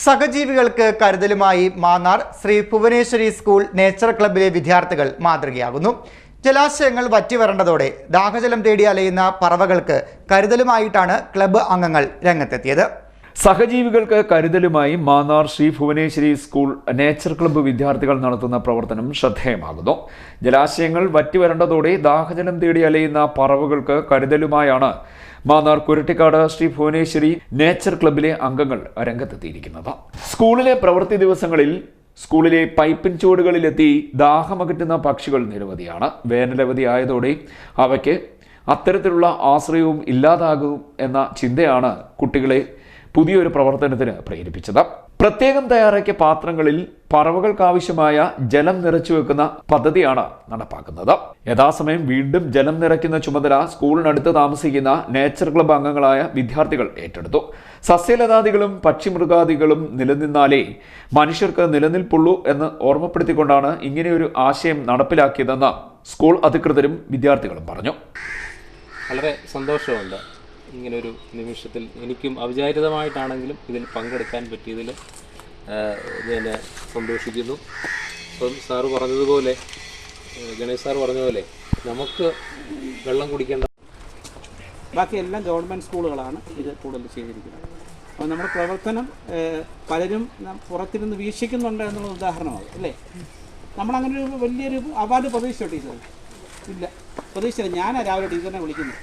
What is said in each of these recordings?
സഹജീവികൾക്ക് കരുതലുമായി Mannar Shri Bhuvaneswari school nature ക്ലബ്ബിലെ വിദ്യാർത്ഥികൾ മാതൃകയാകുന്നു. ജലാശയങ്ങൾ വറ്റിവരണ്ടതോടെ ദാഹജലം തേടി അലയുന്ന പറവകൾക്ക് കരുതലുമായിട്ടാണ് ക്ലബ്ബ് അംഗങ്ങൾ രംഗത്തെത്തിയത്. സഹജീവികൾക്ക് കരുതലുമായി Mannar Sri Bhuvaneswari school nature club വിദ്യാർത്ഥികൾ നടത്തുന്ന പ്രവർത്തനം ശ്രദ്ധേയമാകുന്നു. ജലാശയങ്ങൾ വറ്റിവരണ്ടതോടെ ദാഹജലം തേടി അലയുന്ന പറവുകൾക്ക് കരുതലുമായാണ് മാന്നാർ കുരട്ടിക്കാട് ശ്രീ ഭുവനേശ്വരി നേച്ചർ ക്ലബ്ബിലെ അംഗങ്ങൾ രംഗത്തെത്തിയിരിക്കുന്നത്. സ്കൂളിലെ പ്രവൃത്തി ദിവസങ്ങളിൽ സ്കൂളിലെ പൈപ്പിൻ ചുവടുകളിലെത്തി ദാഹമകറ്റുന്ന പക്ഷികൾ നിരവധിയാണ്. വേനലവധി ആയതോടെ അവയ്ക്ക് അത്തരത്തിലുള്ള ആശ്രയവും ഇല്ലാതാകും എന്ന ചിന്തയാണ് കുട്ടികളെ പുതിയൊരു പ്രവർത്തനത്തിന് പ്രേരിപ്പിച്ചത്. പ്രത്യേകം തയ്യാറാക്കിയ പാത്രങ്ങളിൽ പറവകൾക്കാവശ്യമായ ജലം നിറച്ചു വെക്കുന്ന പദ്ധതിയാണ് നടപ്പാക്കുന്നത്. യഥാസമയം വീണ്ടും ജലം നിറയ്ക്കുന്ന ചുമതല സ്കൂളിനടുത്ത് താമസിക്കുന്ന നേച്ചർ ക്ലബ് അംഗങ്ങളായ വിദ്യാർത്ഥികൾ ഏറ്റെടുത്തു. സസ്യലതാദികളും പക്ഷിമൃഗാദികളും നിലനിന്നാലേ മനുഷ്യർക്ക് നിലനിൽപ്പുള്ളൂ എന്ന് ഓർമ്മപ്പെടുത്തിക്കൊണ്ടാണ് ഇങ്ങനെയൊരു ആശയം നടപ്പിലാക്കിയതെന്ന് സ്കൂൾ അധികൃതരും വിദ്യാർത്ഥികളും പറഞ്ഞു. വളരെ സന്തോഷമുണ്ട്. ഇങ്ങനൊരു നിമിഷത്തിൽ എനിക്കും അവിചാരിതമായിട്ടാണെങ്കിലും ഇതിൽ പങ്കെടുക്കാൻ പറ്റിയതിൽ ഞാൻ സന്തോഷിക്കുന്നു. ഇപ്പം സാറ് പറഞ്ഞതുപോലെ ഗണേഷ് സാർ പറഞ്ഞതുപോലെ നമുക്ക് വെള്ളം കുടിക്കേണ്ട ബാക്കി എല്ലാം ഗവൺമെന്റ് സ്കൂളുകളാണ് ഇത് കൂടുതൽ ചെയ്തിരിക്കുന്നത്. അപ്പോൾ നമ്മുടെ പ്രവർത്തനം പലരും പുറത്തിരുന്ന് വീക്ഷിക്കുന്നുണ്ട് എന്നുള്ള ഉദാഹരണമാണ് അല്ലേ? നമ്മളങ്ങനെ ഒരു വലിയൊരു അവാർഡ് പ്രതീക്ഷിച്ചോ ടീച്ചർ ഇല്ല പ്രതീക്ഷിച്ചില്ല ഞാനാണ് രാവിലെ ടീച്ചറിനെ വിളിക്കുന്നത്.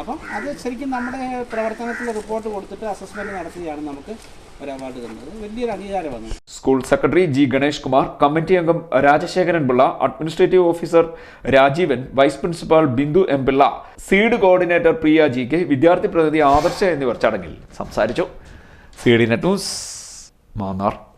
അപ്പം അത് ശരിക്കും നമ്മുടെ പ്രവർത്തനത്തിൽ റിപ്പോർട്ട് കൊടുത്തിട്ട് അസസ്മെന്റ് നടത്തിയാണ് നമുക്ക് ഒരു അവാർഡ് തന്നത്. വലിയൊരു അംഗീകാരമാണ്. School secretary G Ganesh Kumar committee അംഗം Rajasekharan Pillai administrative officer Rajeevan vice principal Bindu M Pillai seed coordinator Priya G K വിദ്യാർത്ഥി പ്രതിനിധി ആദർശ എന്നിവർ ചടങ്ങിൽ സംസാരിച്ചു. C D net news Mannar.